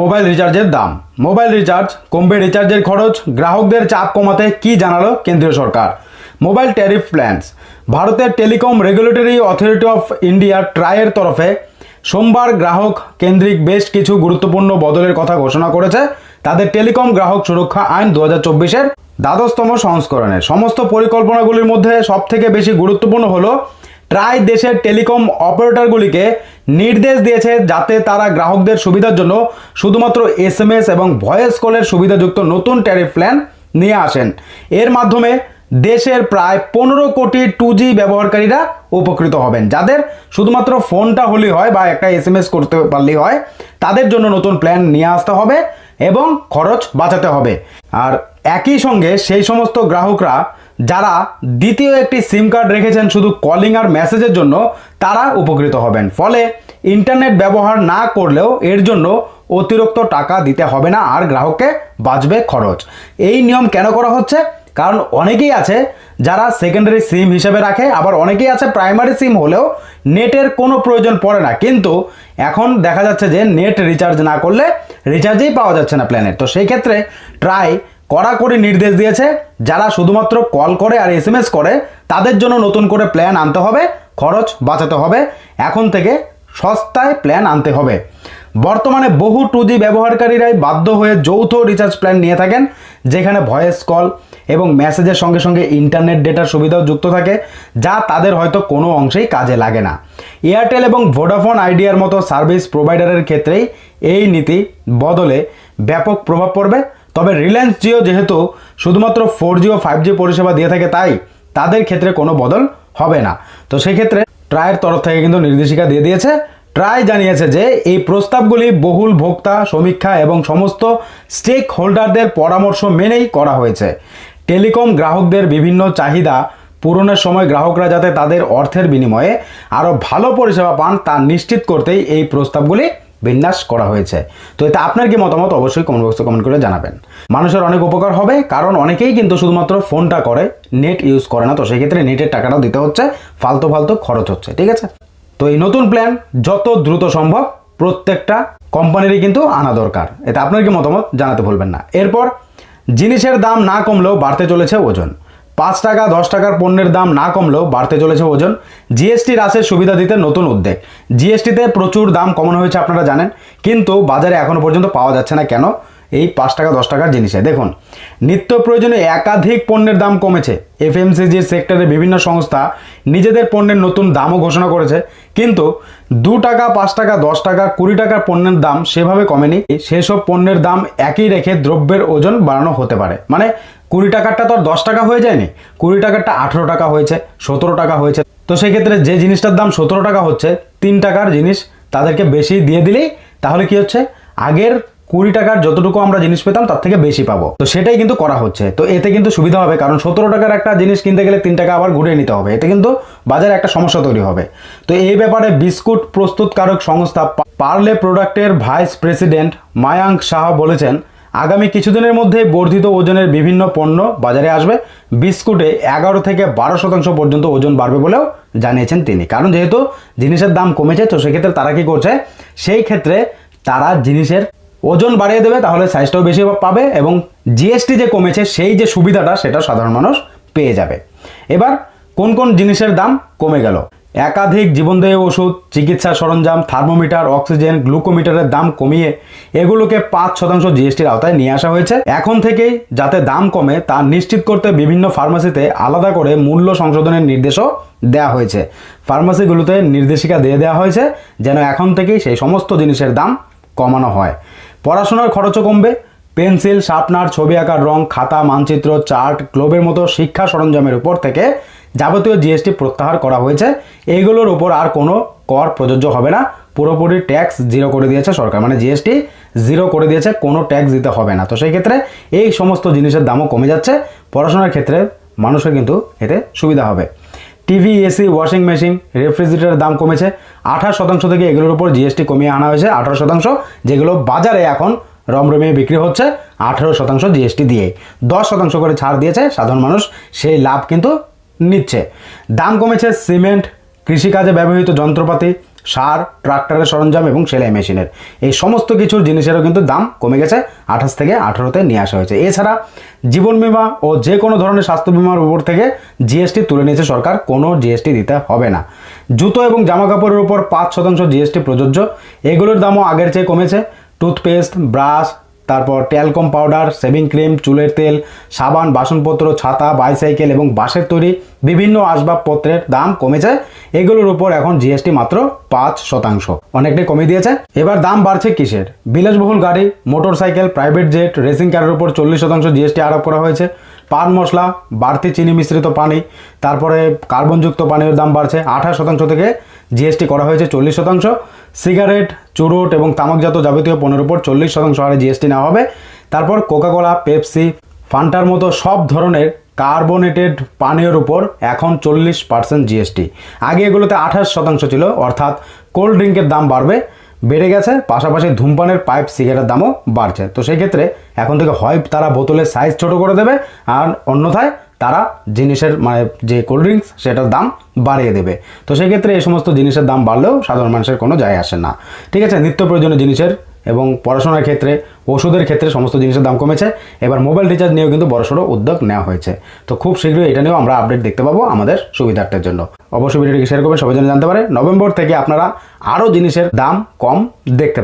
Mobile রিচার্জের দাম। Mobile recharge, কমবে রিচার্জের খরচ, গ্রাহকদের চাপ কমাতে কি জানালো কেন্দ্রীয় সরকার? Mobile tariff plans. ভারতের telecom regulatory authority of India ট্রায়ের তরফে সোমবার গ্রাহক কেন্দ্রিক বেশ কিছু গুরুত্বপূর্ণ বদলের কথা ঘোষণা করেছে। তাদের টেলিকম গ্রাহক সুরক্ষা আইন দু হাজার চব্বিশের দ্বাদশতম সংস্করণে। সমস্ত পরিকল্পনাগুলির মধ্যে সবথেকে বেশি গুরুত্বপূর্ণ হলো, ট্রাই দেশের টেলিকম অপারেটরগুলিকে নির্দেশ দিয়েছে যাতে তারা গ্রাহকদের সুবিধার জন্য শুধুমাত্র এসএমএস এবং ভয়েস কলের সুবিধাযুক্ত নতুন ট্যারিফ প্ল্যান নিয়ে আসেন। এর মাধ্যমে দেশের প্রায় পনেরো কোটি টু জি ব্যবহারকারীরা উপকৃত হবেন। যাদের শুধুমাত্র ফোনটা হলেই হয় বা একটা এসএমএস করতে পারলেই হয়, তাদের জন্য নতুন প্ল্যান নিয়ে আসতে হবে এবং খরচ বাঁচাতে হবে। আর একই সঙ্গে সেই সমস্ত গ্রাহকরা যারা দ্বিতীয় একটি সিম কার্ড রেখেছেন শুধু কলিং আর মেসেজের জন্য, তারা উপকৃত হবেন। ফলে ইন্টারনেট ব্যবহার না করলেও এর জন্য অতিরিক্ত টাকা দিতে হবে না, আর গ্রাহককে বাঁচবে খরচ। এই নিয়ম কেন করা হচ্ছে? কারণ অনেকেই আছে যারা সেকেন্ডারি সিম হিসেবে রাখে, আবার অনেকেই আছে প্রাইমারি সিম হলেও নেটের কোনো প্রয়োজন পড়ে না। কিন্তু এখন দেখা যাচ্ছে যে নেট রিচার্জ না করলে রিচার্জেই পাওয়া যাচ্ছে না প্ল্যানের তো সেই ক্ষেত্রে ট্রাই কড়াকড়ি নির্দেশ দিয়েছে, যারা শুধুমাত্র কল করে আর এসএমএস করে, তাদের জন্য নতুন করে প্ল্যান আনতে হবে, খরচ বাঁচাতে হবে। এখন থেকে সস্তায় প্ল্যান আনতে হবে। বর্তমানে বহু টু জি ব্যবহারকারীরাই বাধ্য হয়ে যৌথ রিচার্জ প্ল্যান নিয়ে থাকেন, যেখানে ভয়েস কল এবং মেসেজের সঙ্গে সঙ্গে ইন্টারনেট ডেটার সুবিধাও যুক্ত থাকে, যা তাদের হয়তো কোনো অংশেই কাজে লাগে না। এয়ারটেল এবং ভোডাফোন আইডিয়ার মতো সার্ভিস প্রোভাইডারের ক্ষেত্রেই এই নীতি বদলে ব্যাপক প্রভাব পড়বে। তবে রিলায়েন্স জিও যেহেতু শুধুমাত্র ফোর জি ও ফাইভ জি পরিষেবা দিয়ে থাকে তাই তাদের ক্ষেত্রে কোনো বদল হবে না। তো সেক্ষেত্রে ট্রায়ের তরফ থেকে কিন্তু নির্দেশিকা দিয়ে দিয়েছে। ট্রাই জানিয়েছে যে এই প্রস্তাবগুলি বহুল ভোক্তা, সমীক্ষা এবং সমস্ত স্টেক হোল্ডারদের পরামর্শ মেনেই করা হয়েছে। টেলিকম গ্রাহকদের বিভিন্ন চাহিদা পূরণের সময় গ্রাহকরা যাতে তাদের অর্থের বিনিময়ে আরও ভালো পরিষেবা পান তা নিশ্চিত করতেই এই প্রস্তাবগুলি বিন্যাস করা হয়েছে। তো এতে আপনার কি মতামত? অবশ্যই কমেন্ট বক্সে কমেন্ট করে জানাবেন। মানুষের অনেক উপকার হবে, কারণ অনেকেই কিন্তু শুধুমাত্র ফোনটা করে নেট ইউজ করে না। তো সেই ক্ষেত্রে নেটের টাকাটাও দিতে হচ্ছে, ফালতু ফালতু খরচ হচ্ছে, ঠিক আছে? তো এই নতুন প্ল্যান যত দ্রুত সম্ভব, প্রত্যেকটা কোম্পানিরই কিন্তু আনা দরকার। এতে আপনার কি মতামত? জানাতে ভুলবেন না। এরপর, জিনিসের দাম না কমলেও বাড়তে চলেছে ওজন। পাঁচ টাকা, দশ টাকার পণ্যের দাম না কমলেও বাড়তে চলেছে ওজন। জিএসটি হ্রাসের সুবিধা দিতে নতুন উদ্যোগ। জিএসটিতে প্রচুর দাম কমানো হয়েছে, আপনারা জানেন। কিন্তু বাজারে এখনও পর্যন্ত পাওয়া যাচ্ছে না। কেন? এই পাঁচ টাকা, দশ টাকার জিনিসে। দেখুন, নিত্য প্রয়োজনে একাধিক পণ্যের দাম কমেছে। এফএমসিজির সেক্টরে বিভিন্ন সংস্থা নিজেদের পণ্যের নতুন দামও ঘোষণা করেছে। কিন্তু দু টাকা, পাঁচ টাকা, দশ টাকা, কুড়ি টাকার পণ্যের দাম সেভাবে কমেনি। সেসব পণ্যের দাম একই রেখে দ্রব্যের ওজন বাড়ানো হতে পারে। মানে কুড়ি টাকারটা তো আর দশ টাকা হয়ে যায়নি। কুড়ি টাকারটা আঠেরো টাকা হয়েছে, সতেরো টাকা হয়েছে। তো সেক্ষেত্রে যে জিনিসটার দাম সতেরো টাকা হচ্ছে, তিন টাকার জিনিস তাদেরকে বেশি দিয়ে দিলেই তাহলে কি হচ্ছে? আগের কুড়ি টাকার যতটুকু আমরা জিনিস পেতাম, তার থেকে বেশি পাবো। তো সেটাই কিন্তু করা হচ্ছে। তো এতে কিন্তু সুবিধা হবে, কারণ সতেরো টাকার একটা জিনিস কিনতে গেলে তিন টাকা আবার ঘুরিয়ে নিতে হবে। এতে কিন্তু বাজারে একটা সমস্যা তৈরি হবে। তো এই ব্যাপারে বিস্কুট প্রস্তুতকারক সংস্থা পার্লে প্রোডাক্টের ভাইস প্রেসিডেন্ট মায়াঙ্ক সাহা বলেছেন, আগামী কিছুদিনের মধ্যে বর্ধিত ওজনের বিভিন্ন পণ্য বাজারে আসবে। বিস্কুটে এগারো থেকে বারো শতাংশ পর্যন্ত ওজন বাড়বে বলেও জানিয়েছেন তিনি। কারণ যেহেতু জিনিসের দাম কমেছে, তো সেক্ষেত্রে তারা কি করছে? সেই ক্ষেত্রে তারা জিনিসের ওজন বাড়িয়ে দেবে, তাহলে সাইজটাও বেশি পাবে এবং জিএসটি যে কমেছে, সেই যে সুবিধাটা, সেটা সাধারণ মানুষ পেয়ে যাবে। এবার কোন কোন জিনিসের দাম কমে গেল? একাধিক জীবনদায়ী ওষুধ, চিকিৎসা সরঞ্জাম, থার্মোমিটার, অক্সিজেন, গ্লুকোমিটারের দাম কমিয়ে এগুলোকে পাঁচ শতাংশ জিএসটির আওতায় নিয়ে আসা হয়েছে। এখন থেকেই যাতে দাম কমে, তা নিশ্চিত করতে বিভিন্ন ফার্মাসিতে আলাদা করে মূল্য সংশোধনের নির্দেশও দেওয়া হয়েছে। ফার্মাসিগুলোতে নির্দেশিকা দিয়ে দেওয়া হয়েছে, যেন এখন থেকেই সেই সমস্ত জিনিসের দাম কমানো হয়। পড়াশোনার খরচও কমবে। পেন্সিল, শার্পনার, ছবি আঁকার রং, খাতা, মানচিত্র, চার্ট গ্লোবের মতো শিক্ষা সরঞ্জামের উপর থেকে যাবতীয় জিএসটি প্রত্যাহার করা হয়েছে। এইগুলোর উপর আর কোনো কর প্রযোজ্য হবে না। পুরোপুরি ট্যাক্স জিরো করে দিয়েছে সরকার মানে জিএসটি জিরো করে দিয়েছে, কোনো ট্যাক্স দিতে হবে না। তো সেই ক্ষেত্রে এই সমস্ত জিনিসের দামও কমে যাচ্ছে। পড়াশোনার ক্ষেত্রে মানুষের কিন্তু এতে সুবিধা হবে। টিভি, এসি, ওয়াশিং মেশিন, রেফ্রিজারেটরের দাম কমেছে। আঠাশ শতাংশ থেকে এগুলোর উপর জিএসটি কমিয়ে আনা হয়েছে। আঠারো শতাংশ, যেগুলো বাজারে এখন রমরমিয়ে বিক্রি হচ্ছে। আঠেরো শতাংশ জিএসটি দিয়ে। দশ শতাংশ করে ছাড় দিয়েছে সাধারণ মানুষ। সেই লাভ কিন্তু নিচ্ছে। দাম কমেছে সিমেন্ট, কৃষিকাজে ব্যবহৃত যন্ত্রপাতি সার, ট্রাক্টরের সরঞ্জাম এবং সেলাই মেশিনের। এই সমস্ত কিছুর জিনিসেরও কিন্তু দাম কমে গেছে, আঠাশ থেকে আঠারোতে নিয়ে আসা হয়েছে। এছাড়া জীবন বিমা ও যে কোনো ধরনের স্বাস্থ্য বিমার উপর থেকে জিএসটি তুলে নিয়েছে সরকার, কোনো জিএসটি দিতে হবে না। জুতো এবং জামা কাপড়ের উপর পাঁচ শতাংশ জিএসটি প্রযোজ্য। এগুলোর দামও আগের চেয়ে কমেছে। টুথপেস্ট, ব্রাশ তারপর ট্যালকম পাউডার শেভিং ক্রিম, চুলের তেল, সাবান, বাসনপত্র, ছাতা, বাইসাইকেল এবং বাঁশের তৈরি বিভিন্ন আসবাবপত্রের দাম কমেছে। এগুলোর উপর এখন জিএসটি মাত্র পাঁচ শতাংশ। অনেকটাই কমিয়ে দিয়েছে। এবার দাম বাড়ছে কিসের? বিলাসবহুল গাড়ি motorcycle private jet, racing কারের উপর চল্লিশ শতাংশ জিএসটি আরোপ করা হয়েছে। পান মশলা, বাড়তি চিনি মিশ্রিত পানি, তারপরে কার্বনযুক্ত পানীয়ের দাম বাড়ছে আঠাশ শতাংশ থেকে জিএসটি করা হয়েছে চল্লিশ শতাংশ। সিগারেট চুরুট এবং তামাকজাত যাবতীয় পণ্যের উপর চল্লিশ শতাংশ হারে জিএসটি নেওয়া হবে। তারপর কোকাকোলা পেপসি ফান্টার মতো সব ধরনের কার্বোনেটেড পানীয়র উপর এখন চল্লিশ পার্সেন্ট জিএসটি আগে এগুলোতে আঠাশ শতাংশ ছিল, অর্থাৎ কোল্ড ড্রিঙ্কের দাম বাড়বে। বেড়ে গেছে, পাশাপাশি ধূমপানের পাইপ সিগারেটের দামও বাড়ছে। তো সেই ক্ষেত্রে এখন থেকে হয়, তারা বোতলের সাইজ ছোট করে দেবে আর অন্যথায় তারা জিনিসের মানে যে কোল্ড ড্রিঙ্কস সেটার দাম বাড়িয়ে দেবে। তো সেক্ষেত্রে এই সমস্ত জিনিসের দাম বাড়লেও সাধারণ মানুষের কোনো যায় আসে না। ঠিক আছে, নিত্য প্রয়োজনীয় জিনিসের এবং পড়াশোনার ক্ষেত্রে, ওষুধের ক্ষেত্রে সমস্ত জিনিসের দাম কমেছে। এবার মোবাইল রিচার্জ নিয়েও কিন্তু বড়সড় উদ্যোগ নেওয়া হয়েছে। তো খুব শীঘ্রই এটা নিয়েও আমরা আপডেট দেখতে পাবো আমাদের সুবিধার্থের জন্য। অবশ্যই ভিডিওটিকে শেয়ার করবেন, সবাই জন্য জানতে পারে। নভেম্বর থেকে আপনারা আরও জিনিসের দাম কম দেখতে